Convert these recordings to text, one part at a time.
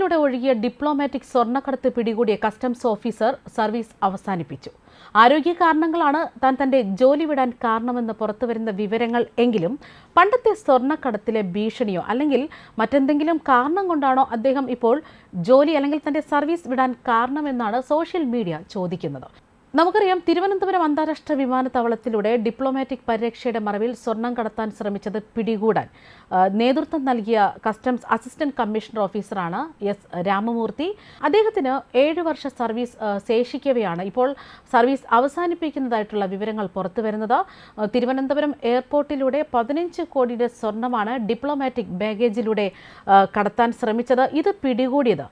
കേരളത്തിലൂടെ ഒഴുകിയ ഡിപ്ലോമാറ്റിക് സ്വർണക്കടത്ത് പിടികൂടിയ കസ്റ്റംസ് ഓഫീസർ സർവീസ് അവസാനിപ്പിച്ചു. ആരോഗ്യ കാരണങ്ങളാണ് താൻ തന്റെ ജോലി വിടാൻ കാരണമെന്ന് പുറത്തുവരുന്ന വിവരങ്ങൾ എങ്കിലും പണ്ടത്തെ സ്വർണക്കടത്തിലെ ഭീഷണിയോ അല്ലെങ്കിൽ മറ്റെന്തെങ്കിലും കാരണം കൊണ്ടാണോ അദ്ദേഹം ഇപ്പോൾ ജോലി അല്ലെങ്കിൽ തന്റെ സർവീസ് വിടാൻ കാരണമെന്നാണ് സോഷ്യൽ മീഡിയ ചോദിക്കുന്നത്. നമുക്കറിയാം തിരുവനന്തപുരം അന്താരാഷ്ട്ര വിമാനത്താവളത്തിലൂടെ ഡിപ്ലോമാറ്റിക് പരിരക്ഷയുടെ മറവിൽ സ്വർണം കടത്താൻ ശ്രമിച്ചത് പിടികൂടാൻ. നേതൃത്വം നൽകിയ കസ്റ്റംസ് അസിസ്റ്റന്റ് കമ്മീഷണർ ഓഫീസറാണ് എസ് രാമമൂർത്തി. അദ്ദേഹത്തിന് ഏഴ് വർഷ സർവീസ് ശേഷിക്കവെയാണ് ഇപ്പോൾ സർവീസ് അവസാനിപ്പിക്കുന്നതായിട്ടുള്ള വിവരങ്ങൾ പുറത്തു വരുന്നത്. തിരുവനന്തപുരം എയർപോർട്ടിലൂടെ പതിനഞ്ച് കോടിയുടെ സ്വർണമാണ് ഡിപ്ലോമാറ്റിക് ബാഗേജിലൂടെ കടത്താൻ ശ്രമിച്ചത്. ഇത് പിടികൂടിയത്.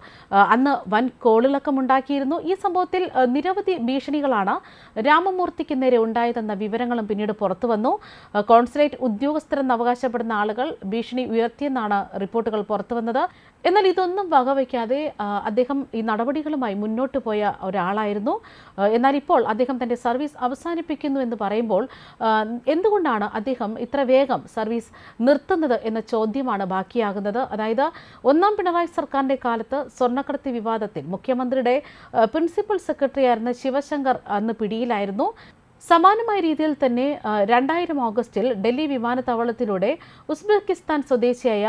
അന്ന് വൻ കോളിളക്കമുണ്ടാക്കിയിരുന്നു. ഈ സംഭവത്തിൽ നിരവധി നിരവധി ഭീഷണികളാണ് രാമമൂർത്തിക്ക് നേരെ ഉണ്ടായതെന്ന വിവരങ്ങളും പിന്നീട് പുറത്തുവന്നു കോൺസുലേറ്റ് ഉദ്യോഗസ്ഥരെന്ന് അവകാശപ്പെടുന്ന ആളുകൾ ഭീഷണി ഉയർത്തിയെന്നാണ് റിപ്പോർട്ടുകൾ പുറത്തു വന്നത്. എന്നാൽ ഇതൊന്നും വകവയ്ക്കാതെ അദ്ദേഹം ഈ നടപടികളുമായി മുന്നോട്ട് പോയ ഒരാളായിരുന്നു. എന്നാൽ ഇപ്പോൾ അദ്ദേഹം തന്റെ സർവീസ് അവസാനിപ്പിക്കുന്നു എന്ന് പറയുമ്പോൾ എന്തുകൊണ്ടാണ് അദ്ദേഹം ഇത്ര വേഗം സർവീസ് നിർത്തുന്നത് എന്ന ചോദ്യമാണ് ബാക്കിയാകുന്നത്? അതായത് ഒന്നാം പിണറായി സർക്കാരിന്റെ കാലത്ത് സ്വർണക്കടത്തി വിവാദത്തിൽ മുഖ്യമന്ത്രിയുടെ പ്രിൻസിപ്പൽ സെക്രട്ടറി ആയിരുന്ന ശിവശങ്കർ അന്ന് പിടിയിലായിരുന്നു. സമാനമായ രീതിയിൽ തന്നെ രണ്ടായിരം ഓഗസ്റ്റിൽ ഡൽഹി വിമാനത്താവളത്തിലൂടെ ഉസ്ബെക്കിസ്ഥാൻ സ്വദേശിയായ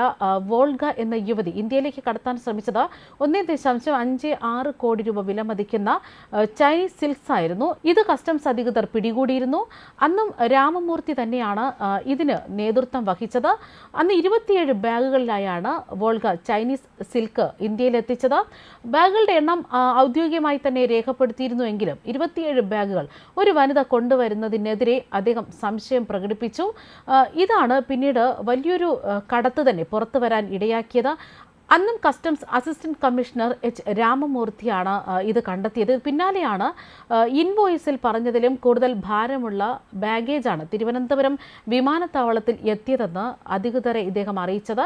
വോൾഗ എന്ന യുവതി ഇന്ത്യയിലേക്ക് കടത്താൻ ശ്രമിച്ചത് ഒന്നേ ദശാംശം അഞ്ച് ആറ് കോടി രൂപ വില മതിക്കുന്ന ചൈനീസ് സിൽക്സ് ആയിരുന്നു. ഇത് കസ്റ്റംസ് അധികൃതർ പിടികൂടിയിരുന്നു. അന്നും രാമമൂർത്തി തന്നെയാണ് ഇതിന് നേതൃത്വം വഹിച്ചത്. അന്ന് ഇരുപത്തിയേഴ് ബാഗുകളിലായാണ് വോൾഗ ചൈനീസ് സിൽക്ക് ഇന്ത്യയിൽ എത്തിച്ചത് ബാഗുകളുടെ എണ്ണം ഔദ്യോഗികമായി തന്നെ രേഖപ്പെടുത്തിയിരുന്നുവെങ്കിലും ഇരുപത്തിയേഴ് ബാഗുകൾ ഒരു വനിത കൊണ്ടുവരുന്നതിനെതിരെ അദ്ദേഹം സംശയം പ്രകടിപ്പിച്ചു. ഇതാണ് പിന്നീട് വലിയൊരു കടത്ത് തന്നെ പുറത്തു വരാൻ ഇടയാക്കിയത്. അന്നും കസ്റ്റംസ് അസിസ്റ്റന്റ് കമ്മീഷണർ എച്ച്. രാമമൂർത്തിയാണ് ഇത് കണ്ടെത്തിയത്. പിന്നാലെയാണ് ഇൻവോയ്സിൽ പറഞ്ഞതിലും കൂടുതൽ ഭാരമുള്ള ബാഗേജാണ് തിരുവനന്തപുരം വിമാനത്താവളത്തിൽ എത്തിയതെന്ന് അധികൃതരെ ഇദ്ദേഹം അറിയിച്ചത്.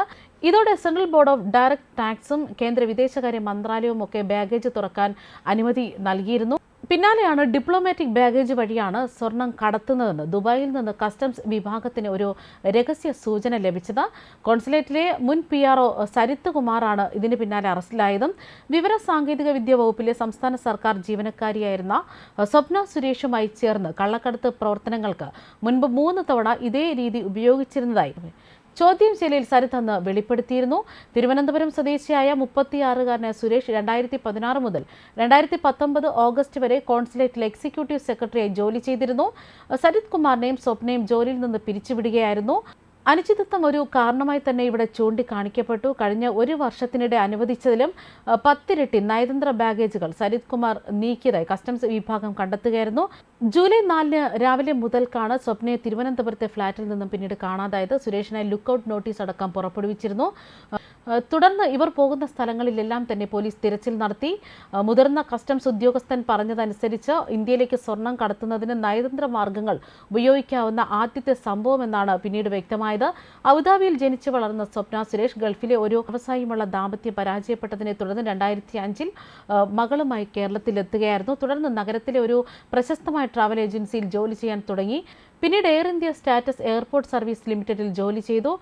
ഇതോടെ സെൻട്രൽ ബോർഡ് ഓഫ് ഡയറക്ട് ടാക്സും കേന്ദ്ര വിദേശകാര്യ മന്ത്രാലയവും ഒക്കെ ബാഗേജ് തുറക്കാൻ അനുമതി നൽകിയിരുന്നു. പിന്നാലെയാണ് ഡിപ്ലോമാറ്റിക് ബാഗേജ് വഴിയാണ് സ്വർണം കടത്തുന്നതെന്ന് ദുബായിൽ നിന്ന് കസ്റ്റംസ് വിഭാഗത്തിന് ഒരു രഹസ്യ സൂചന ലഭിച്ചത്. കോൺസുലേറ്റിലെ മുൻ പി ആർ ഒ സരിത്ത് കുമാറാണ് ഇതിന് പിന്നാലെ അറസ്റ്റിലായതും. വിവര സാങ്കേതിക വിദ്യ വകുപ്പിലെ സംസ്ഥാന സർക്കാർ ജീവനക്കാരിയായിരുന്ന സ്വപ്ന സുരേഷുമായി ചേർന്ന് കള്ളക്കടത്ത് പ്രവർത്തനങ്ങൾക്ക് മുൻപ് മൂന്ന് തവണ ഇതേ രീതി ഉപയോഗിച്ചിരുന്നതായി. ചോദ്യം ചെയ്യലിൽ സരിതെന്ന് വെളിപ്പെടുത്തിയിരുന്നു. തിരുവനന്തപുരം സ്വദേശിയായ മുപ്പത്തിയാറുകാരനായ സുരേഷ് രണ്ടായിരത്തി പതിനാറ് മുതൽ രണ്ടായിരത്തി പത്തൊമ്പത് ഓഗസ്റ്റ് വരെ കോൺസുലേറ്റിൽ എക്സിക്യൂട്ടീവ് സെക്രട്ടറിയായി ജോലി ചെയ്തിരുന്നു. സരിത് കുമാറിനെയും സ്വപ്നയും ജോലിയിൽ നിന്ന് പിരിച്ചുവിടുകയായിരുന്നു. അനിശ്ചിതത്വം ഒരു കാരണമായി തന്നെ ഇവിടെ ചൂണ്ടിക്കാണിക്കപ്പെട്ടു. കഴിഞ്ഞ ഒരു വർഷത്തിനിടെ അനുവദിച്ചതിലും പത്തിരട്ടി നയതന്ത്ര ബാഗേജുകൾ സരിത് കുമാർ നീക്കിയതായി കസ്റ്റംസ് വിഭാഗം കണ്ടെത്തുകയായിരുന്നു. ജൂലൈ നാലിന് രാവിലെ മുതൽക്കാണ് സ്വപ്നയെ തിരുവനന്തപുരത്തെ ഫ്ളാറ്റിൽ നിന്നും പിന്നീട് കാണാതായത്. സുരേഷിനായി ലുക്കൌട്ട് നോട്ടീസ് അടക്കം പുറപ്പെടുവിച്ചിരുന്നു. തുടർന്ന് ഇവർ പോകുന്ന സ്ഥലങ്ങളിലെല്ലാം തന്നെ പോലീസ് തിരച്ചിൽ നടത്തി. മുതിർന്ന കസ്റ്റംസ് ഉദ്യോഗസ്ഥൻ പറഞ്ഞതനുസരിച്ച് ഇന്ത്യയിലേക്ക് സ്വർണം കടത്തുന്നതിന് നയതന്ത്ര മാർഗങ്ങൾ ഉപയോഗിക്കാവുന്ന ആദ്യത്തെ സംഭവമെന്നാണ് പിന്നീട് വ്യക്തമായത്. അബുദാബിയിൽ ജനിച്ചു വളർന്ന സ്വപ്ന സുരേഷ് ഗൾഫിലെ ഒരു വ്യവസായിയുമുള്ള ദാമ്പത്യം പരാജയപ്പെട്ടതിനെ തുടർന്ന് രണ്ടായിരത്തി അഞ്ചിൽ മകളുമായി കേരളത്തിലെത്തുകയായിരുന്നു. തുടർന്ന് നഗരത്തിലെ ഒരു പ്രശസ്തമായ ട്രാവൽ ഏജൻസിയിൽ ജോലി ചെയ്യാൻ തുടങ്ങി. പിന്നീട് air India SATS airport service ലിമിറ്റഡിൽ ജോലി ചെയ്തു.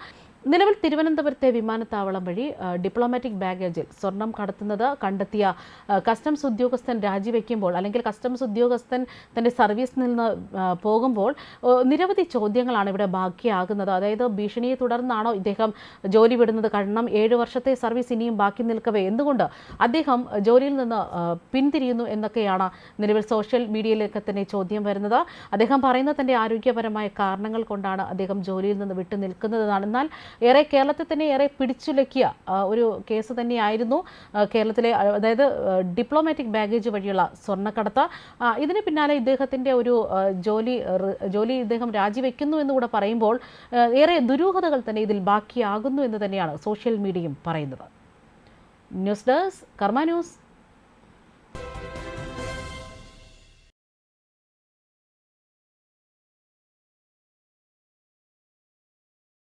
നിലവിൽ തിരുവനന്തപുരത്തെ വിമാനത്താവളം വഴി ഡിപ്ലോമാറ്റിക് ബാഗേജിൽ സ്വർണം കടത്തുന്നത് കണ്ടെത്തിയ കസ്റ്റംസ് ഉദ്യോഗസ്ഥൻ രാജിവെക്കുമ്പോൾ അല്ലെങ്കിൽ കസ്റ്റംസ് ഉദ്യോഗസ്ഥൻ തന്റെ സർവീസിൽ നിന്ന് പോകുമ്പോൾ നിരവധി ചോദ്യങ്ങളാണ് ഇവിടെ ബാക്കിയാകുന്നത്. അതായത് ഭീഷണിയെ തുടർന്നാണോ ഇദ്ദേഹം ജോലി വിടുന്നത്? കാരണം ഏഴ് വർഷത്തെ സർവീസ് ഇനിയും ബാക്കി നിൽക്കവേ. എന്തുകൊണ്ട് അദ്ദേഹം ജോലിയിൽ നിന്ന് പിന്തിരിയുന്നു എന്നൊക്കെയാണ് നിലവിൽ സോഷ്യൽ മീഡിയയിലൊക്കെ തന്നെ ചോദ്യം വരുന്നത്. അദ്ദേഹം പറയുന്ന തന്റെ ആരോഗ്യപരമായ കാരണങ്ങൾ കൊണ്ടാണ് അദ്ദേഹം ജോലിയിൽ നിന്ന് വിട്ടു നിൽക്കുന്നതെന്നാണ്. എന്നാൽ ഏറെ കേരളത്തെ തന്നെ ഏറെ പിടിച്ചുലക്കിയ ഒരു കേസ് തന്നെയായിരുന്നു. കേരളത്തിലെ അതായത് ഡിപ്ലോമാറ്റിക് ബാഗേജ് വഴിയുള്ള സ്വർണക്കടത്ത്. ഇതിന് പിന്നാലെ ഇദ്ദേഹത്തിന്റെ ഒരു ജോലി ജോലി ഇദ്ദേഹം രാജിവെക്കുന്നു എന്നുകൂടെ പറയുമ്പോൾ ഏറെ ദുരൂഹതകൾ തന്നെ ഇതിൽ ബാക്കിയാകുന്നു എന്ന് തന്നെയാണ് സോഷ്യൽ മീഡിയയും പറയുന്നത്. News desk Karma news.